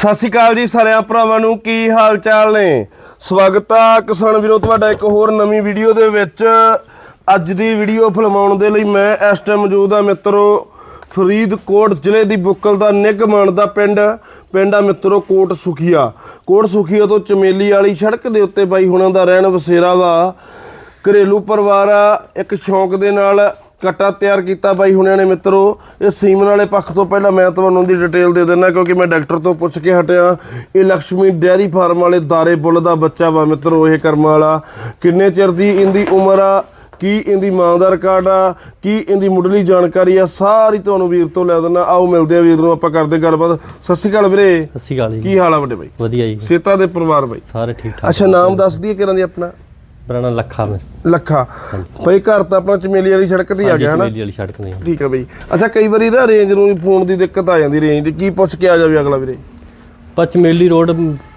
ਸਤਿ ਸ਼੍ਰੀ ਅਕਾਲ ਜੀ ਸਾਰਿਆਂ ਭਰਾਵਾਂ ਨੂੰ, ਕੀ ਹਾਲ ਚਾਲ ਨੇ? ਸਵਾਗਤ ਆ ਕਿਸਾਨ ਵੀਰੋ, ਤੁਹਾਡਾ ਇੱਕ ਹੋਰ ਨਵੀਂ ਵੀਡੀਓ ਦੇ ਵਿੱਚ। ਅੱਜ ਦੀ ਵੀਡੀਓ ਫਿਲਮਾਉਣ ਦੇ ਲਈ ਮੈਂ ਇਸ ਟਾਈਮ ਮੌਜੂਦ ਆ ਮਿੱਤਰੋ, ਫਰੀਦਕੋਟ ਜ਼ਿਲ੍ਹੇ ਦੀ ਬੁੱਕਲ ਦਾ ਨਿਗਮਾਨ ਦਾ ਪਿੰਡ ਪਿੰਡ ਆ ਮਿੱਤਰੋ ਕੋਟ ਸੁਖੀਆ। ਕੋਟ ਸੁਖੀਆ ਤੋਂ ਚਮੇਲੀ ਵਾਲੀ ਸੜਕ ਦੇ ਉੱਤੇ ਬਾਈ ਹੁਣਾਂ ਦਾ ਰਹਿਣ ਵਸੇਰਾ ਵਾ। ਘਰੇਲੂ ਪਰਿਵਾਰ ਆ, ਇੱਕ ਸ਼ੌਂਕ ਦੇ ਨਾਲ ਕੱਟਾ ਤਿਆਰ ਕੀਤਾ ਬਾਈ ਹੁਣਿਆਂ ਨੇ ਮਿੱਤਰੋ। ਇਹ ਸੀਮਨ ਵਾਲੇ ਪੱਖ ਤੋਂ ਪਹਿਲਾਂ ਮੈਂ ਤੁਹਾਨੂੰ ਦੀ ਡਿਟੇਲ ਦੇ ਦਿੰਦਾ ਕਿਉਂਕਿ ਮੈਂ ਡਾਕਟਰ ਤੋਂ ਪੁੱਛ ਕੇ ਹਟਿਆ। ਇਹ ਲక్ష్ਮੀ ਡੈਰੀ ਫਾਰਮ ਵਾਲੇ ਦਾਰੇ ਬੁੱਲ ਦਾ ਬੱਚਾ ਵਾ ਮਿੱਤਰੋ ਇਹ ਕਰਮ ਵਾਲਾ। ਕਿੰਨੇ ਚਿਰ ਦੀ ਇਹਦੀ ਉਮਰ ਆ? ਕੀ ਇਹਦੀ ਮਾਂ ਦਾ ਰਿਕਾਰਡ ਆ? ਕੀ ਇਹਦੀ ਮੁੱਢਲੀ ਜਾਣਕਾਰੀ ਆ? ਸਾਰੀ ਤੁਹਾਨੂੰ ਵੀਰ ਤੋਂ ਲੈ ਦਿੰਦਾ। ਆਓ ਮਿਲਦੇ ਆ ਵੀਰ ਨੂੰ ਆਪਾਂ ਕਰਦੇ ਗੱਲਬਾਤ। ਸਤਿ ਸ਼੍ਰੀ ਅਕਾਲ ਵੀਰੇ। ਸਤਿ ਸ਼੍ਰੀ ਅਕਾਲ ਜੀ। ਕੀ ਹਾਲ ਆ ਵੱਡੇ ਬਾਈ? ਵਧੀਆ ਜੀ। ਸੇਤਾ ਦੇ ਪਰਿਵਾਰ ਬਾਈ। ਸਾਰੇ ਠੀਕ ਠਾਕ ਅੱਛਾ ਨਾਮ ਦੱਸ ਦਈਏ ਕਿਰਾਂ ਦੀ ਆਪਣਾ? ਮੇਰਾ ਨਾਮ ਲੱਖਾ ਮੈਂ ਲੱਖਾ। ਬਈ ਘਰ ਤਾਂ ਆਪਣਾ ਚਮੇਲੀ ਵਾਲੀ ਸੜਕ ਤੇ ਹੀ ਆ ਗਿਆ ਹਨਾ? ਚਮੇਲੀ ਵਾਲੀ ਸੜਕ ਨੇ ਠੀਕ ਹੈ ਬਈ। ਅੱਛਾ ਕਈ ਵਾਰੀ ਨਾ ਰੇਂਜ ਨੂੰ ਫੋਨ ਦੀ ਦਿੱਕਤ ਆ ਜਾਂਦੀ ਰੇਂਜ ਦੀ। ਕੀ ਪੁੱਛ ਕੇ ਆ ਜਾਵੇ ਅਗਲਾ ਵੀਰੇ? ਪਚਮੇਲੀ ਰੋਡ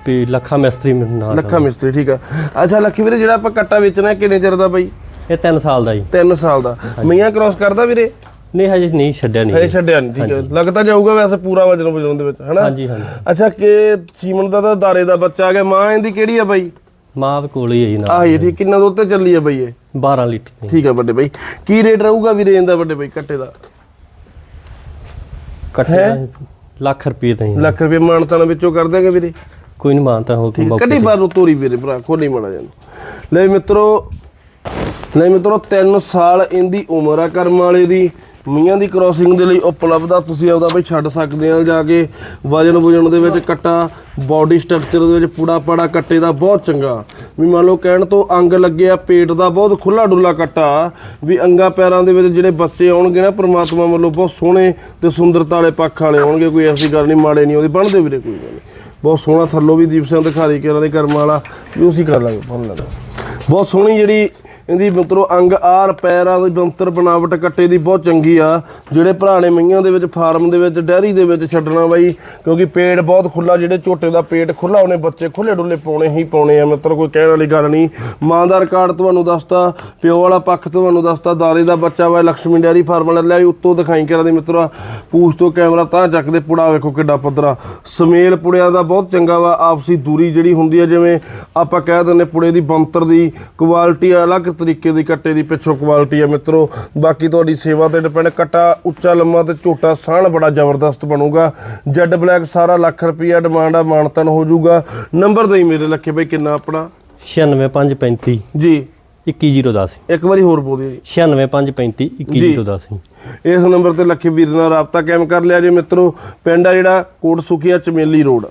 ਤੇ ਲੱਖਾ ਮਿਸਤਰੀ ਮੇਰੇ ਨਾਲ ਲੱਖਾ ਮਿਸਤਰੀ ਠੀਕ ਆ। ਅੱਛਾ ਲੱਖੀ ਵੀਰੇ ਜਿਹੜਾ ਆਪਾਂ ਕੱਟਾ ਵੇਚਣਾ ਹੈ, ਕਿੰਨੇ ਚਿਰ ਦਾ ਬਈ? ਇਹ 3 ਸਾਲ ਦਾ ਜੀ। 3 ਸਾਲ ਦਾ। ਮਈਆਂ ਕ੍ਰਾਸ ਕਰਦਾ ਵੀਰੇ? ਨਹੀਂ ਹਜੇ ਨਹੀਂ ਛੱਡਿਆ ਹਜੇ ਨਹੀਂ ਛੱਡਿਆ ਨਹੀਂ ਠੀਕ ਹੈ ਲੱਗਦਾ ਜਾਊਗਾ ਵੈਸੇ ਪੂਰਾ ਵਜਨ ਵਜਨ ਦੇ ਵਿੱਚ ਹਨਾ? ਹਾਂਜੀ ਹਾਂਜੀ। ਅੱਛਾ ਕਿ ਸੀਮਨ ਦਾ ਤਾਂ ਦਾਰੇ ਦਾ ਬੱਚਾ ਆ ਗਿਆ। ਮਾਂ ਇਹਦੀ ਕਿਹੜੀ ਆ ਬਈ? ਮਾਂ ਵੀ ਕੋਲ ਹੀ ਹੈ ਜੀ ਨਾਲ। ਆਹ ਕਿੰਨਾ ਦੁੱਧ ਤੇ ਚੱਲੀ ਆ ਬਈ ਇਹ? 12 ਲੀਟਰ ਦੀ ਠੀਕ ਆ ਵੱਡੇ ਬਈ। ਕੀ ਰੇਟ ਰਹੂਗਾ ਵੀਰੇ ਇਹਦਾ ਵੱਡੇ ਬਈ ਕੱਟੇ ਦਾ? ਕੱਟਿਆ ਲੱਖ ਰੁਪਏ ਤਾਂ ਜੀ। ਲੱਖ ਰੁਪਏ ਮਾਨਤਾਨ ਵਿੱਚੋਂ ਕਰ ਦੇਗੇ ਵੀਰੇ? ਕੋਈ ਨਹੀਂ ਮਾਨਤਾ ਹੋ ਠੀਕ ਹੈ, ਕੱਢੀ ਬਾਹਰ ਨੂੰ ਤੋਰੀ ਵੀਰੇ ਭਰਾ ਖੋਲੀ ਮਾੜਾ ਜਾਨ ਲੈ ਮਿੱਤਰੋ ਲੈ ਮਿੱਤਰੋ 3 ਸਾਲ ਇਹਦੀ ਉਮਰ ਆ ਕਰਮ ਵਾਲੇ ਦੀ। ਮੀਆਂ ਦੀ ਕ੍ਰੋਸਿੰਗ ਦੇ ਲਈ ਉਪਲਬਧ ਆ। ਤੁਸੀਂ ਆਪਦਾ ਬਈ ਛੱਡ ਸਕਦੇ ਆ ਜਾ ਕੇ ਵਜਨ ਵਜਨ ਦੇ ਵਿੱਚ ਕੱਟਾ ਬਾਡੀ ਸਟਰਕਚਰ ਦੇ ਵਿੱਚ ਪੂੜਾ ਪਾੜਾ ਕੱਟੇ ਦਾ ਬਹੁਤ ਚੰਗਾ। ਵੀ ਮੰਨ ਲਓ ਕਹਿਣ ਤੋਂ ਅੰਗ ਲੱਗੇ ਆ, ਪੇਟ ਦਾ ਬਹੁਤ ਖੁੱਲਾ ਡੁੱਲਾ ਕੱਟਾ। ਵੀ ਅੰਗਾ ਪੈਰਾਂ ਦੇ ਵਿੱਚ ਜਿਹੜੇ ਬੱਚੇ ਆਉਣਗੇ ਨਾ, ਪ੍ਰਮਾਤਮਾ ਵੱਲੋਂ ਬਹੁਤ ਸੋਹਣੇ ਤੇ ਸੁੰਦਰਤਾ ਵਾਲੇ ਪੱਖ ਵਾਲੇ ਆਉਣਗੇ, ਕੋਈ ਐਸੀ ਗੱਲ ਨਹੀਂ, ਮਾੜੇ ਨਹੀਂ ਉਹਦੇ ਬਣਦੇ ਵੀਰੇ ਕੋਈ ਗੱਲ ਨਹੀਂ। ਬਹੁਤ ਸੋਹਣਾ ਥੱਲੋਂ ਵੀ ਦੀਪ ਸਿੰਘ ਦਿਖਾਰੀ ਕਿ ਇਹਨਾਂ ਦੇ ਕਰਮ ਵਾਲਾ, ਵੀ ਉਸੇ ਕਰ ਲਾਂਗੇ ਬਣ ਲੈਣਾ ਬਹੁਤ ਸੋਹਣੀ ਜਿਹੜੀ ਇਹਦੀ ਮਿੱਤਰੋ, ਅੰਗ ਆਰ ਪੈਰਾਂ ਦੀ ਬੰਤਰ ਬਣਾਵਟ ਕੱਟੇ ਦੀ ਬਹੁਤ ਚੰਗੀ ਆ। ਜਿਹੜੇ ਭਰਾ ਨੇ ਮਈਆਂ ਦੇ ਵਿੱਚ, ਫਾਰਮ ਦੇ ਵਿੱਚ, ਡੈਰੀ ਦੇ ਵਿੱਚ ਛੱਡਣਾ ਬਾਈ, ਕਿਉਂਕਿ ਪੇਟ ਬਹੁਤ ਖੁੱਲਾ ਜਿਹੜੇ ਝੋਟੇ ਦਾ ਪੇਟ ਖੁੱਲਾ ਉਹਨੇ ਬੱਚੇ ਖੁੱਲੇ ਡੁੱਲੇ ਪਾਉਣੇ ਹੀ ਪਾਉਣੇ ਆ। ਮਿੱਤਰ, ਕੋਈ ਕਹਿਣ ਵਾਲੀ ਗੱਲ ਨਹੀਂ। ਮਾਂ ਦਾ ਰਿਕਾਰਡ ਤੁਹਾਨੂੰ ਦੱਸਤਾ, ਪਿਓ ਵਾਲਾ ਪੱਖ ਤੁਹਾਨੂੰ ਦੱਸਤਾ ਦਾਰੇ ਦਾ ਬੱਚਾ ਵਾ ਲక్ష్ਮੀ ਡੈਰੀ ਫਾਰਮ ਵਾਲਾ। ਲੈ ਉੱਤੋਂ ਦਿਖਾਈ ਕਰਾਂ ਦੀ ਮਿੱਤਰਾ। ਪੂਛ ਤੋਂ ਕੈਮਰਾ ਤਾਂ ਚੱਕਦੇ ਪੁੜਾ ਵੇਖੋ ਕਿੱਡਾ ਪੱਧਰਾ। ਸਮੇਲ ਪੁੜਿਆਂ ਦਾ ਬਹੁਤ ਚੰਗਾ ਵਾ, ਆਪਸੀ ਦੂਰੀ ਜਿਹੜੀ ਹੁੰਦੀ ਆ, ਜਿਵੇਂ ਆਪਾਂ ਕਹਿ ਦਿੰਦੇ ਪੁੜੇ ਦੀ ਬੰਤਰ ਦੀ, ਕੁਆਲਿਟੀ ਅਲੱਗ ਤਰੀਕੇ ਦੀ ਕੱਟੇ ਦੀ ਪਿੱਛੋਂ ਕੁਆਲਿਟੀ ਹੈ ਮਿੱਤਰੋ। ਬਾਕੀ ਤੁਹਾਡੀ ਸੇਵਾ ਤੇ ਡਿਪੈਂਡ ਕੱਟਾ ਉੱਚਾ ਲੰਮਾ ਤੇ ਝੋਟਾ ਸਾਹਣ ਬੜਾ ਜ਼ਬਰਦਸਤ ਬਣੂਗਾ। ਜੈਡ ਬਲੈਕ ਸਾਰਾ ਲੱਖ ਰੁਪਈਆ ਡਿਮਾਂਡ ਆ ਮਾਨਤਨ ਹੋ ਜਾਊਗਾ। ਨੰਬਰ ਦੇਈ ਮੇਰੇ ਲੱਖੇ ਬਈ ਕਿੰਨਾ ਆਪਣਾ? 96535 ਜੀ। 21010 ਇੱਕ ਵਾਰੀ ਹੋਰ ਬੋਲ ਦਿਓ ਜੀ। 96535 21010 ਇਸ ਨੰਬਰ ਤੇ ਲੱਖੇ ਵੀਰ ਨਾਲ ਰਾਬਤਾ ਕਾਇਮ ਕਰ ਲਿਆ ਜੇ ਮਿੱਤਰੋ। ਪਿੰਡ ਆ ਜਿਹੜਾ ਕੋਟ ਸੁਖੀਆ ਚਮੇਲੀ ਰੋਡ।